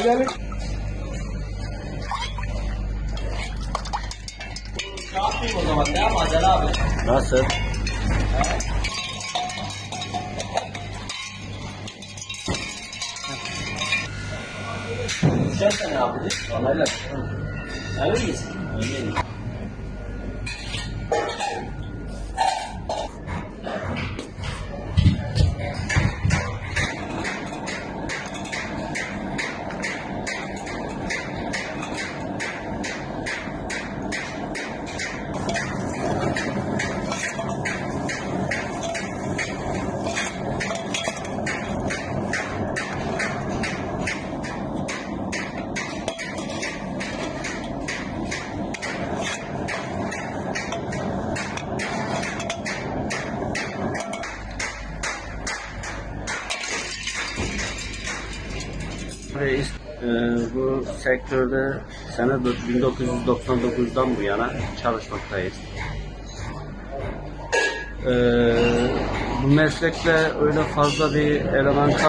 gelin. Ne yapayım o zaman? Ne yapacağız abi? Nasıl? Düşerse ne yapacağız? Vallahi Emin misin? Reis, e, bu sektörde sene 1999'dan bu yana çalışmaktayız. E, bu meslekle öyle fazla bir eleman